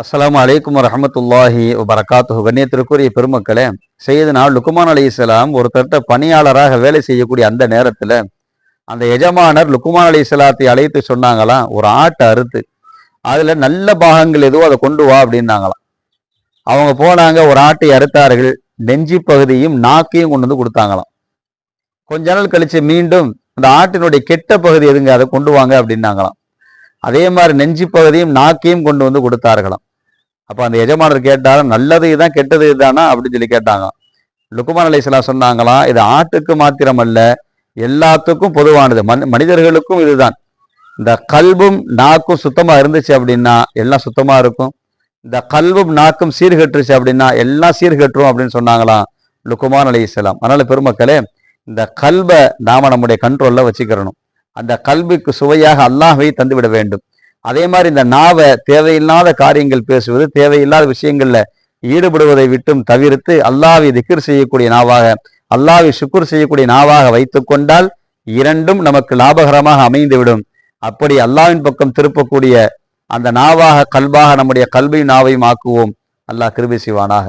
அஸ்லாம் அலைக்கும் வரஹமத்துல்லாஹி வரகாத்து கண்ணியத்திற்குரிய பெருமக்களே செய்தனா லுக்குமான் அலி இஸ்லாம் ஒருத்தர்கிட்ட பணியாளராக வேலை செய்யக்கூடிய அந்த நேரத்தில் அந்த எஜமானர் லுக்குமான் அலி இஸ்லாத்தை அழைத்து சொன்னாங்களாம் ஒரு ஆட்டை அறுத்து அதில் நல்ல பாகங்கள் எதுவோ அதை கொண்டு வா அப்படின்னாங்களாம். அவங்க போனாங்க ஒரு ஆட்டை அறுத்தார்கள் நெஞ்சி பகுதியும் நாக்கையும் கொண்டு வந்து கொடுத்தாங்களாம். கொஞ்ச நாள் கழித்து மீண்டும் அந்த ஆட்டினுடைய கெட்ட பகுதி எதுங்க அதை கொண்டு வாங்க அப்படின்னாங்களாம். அதே மாதிரி நெஞ்சி பகுதியும் நாக்கையும் கொண்டு வந்து கொடுத்தார்களாம். அப்போ அந்த எஜமானர் கேட்டாலும் நல்லது இதுதான் கெட்டது இதுதானா அப்படின்னு சொல்லி கேட்டாங்க. லுக்குமான் அலைஹிஸ்ஸலாம் சொன்னாங்களாம் இது ஆட்டுக்கு மாத்திரம் அல்ல எல்லாத்துக்கும் பொதுவானது. மனி- மனிதர்களுக்கும் இதுதான். இந்த கல்பும் நாக்கும் சுத்தமாக இருந்துச்சு அப்படின்னா எல்லாம் சுத்தமாக இருக்கும். இந்த கல்பும் நாக்கும் சீர்கட்டுருச்சு அப்படின்னா எல்லாம் சீர்கட்டுரும் அப்படின்னு சொன்னாங்களாம் லுக்குமான் அலைஹிஸ்ஸலாம் அதனால பெருமக்களே இந்த கல்பை நாம நம்முடைய கண்ட்ரோலில் வச்சுக்கிறணும். அந்த கல்விக்கு சுவையாக அல்லாஹை தந்துவிட வேண்டும். அதே மாதிரி இந்த நாவை தேவையில்லாத காரியங்கள் பேசுவது தேவையில்லாத விஷயங்கள்ல ஈடுபடுவதை விட்டும் தவிர்த்து அல்லாவை திக்கிர் செய்யக்கூடிய நாவாக அல்லாவை சுக்குர் செய்யக்கூடிய நாவாக வைத்துக்கொண்டால் இரண்டும் நமக்கு லாபகரமாக அமைந்துவிடும். அப்படி அல்லாஹ்வின் பக்கம் திருப்பக்கூடிய அந்த நாவாக கல்பாக நம்முடைய கல்வி நாவையும் ஆக்குவோம். அல்லாஹ் கிருபி செய்வானாக.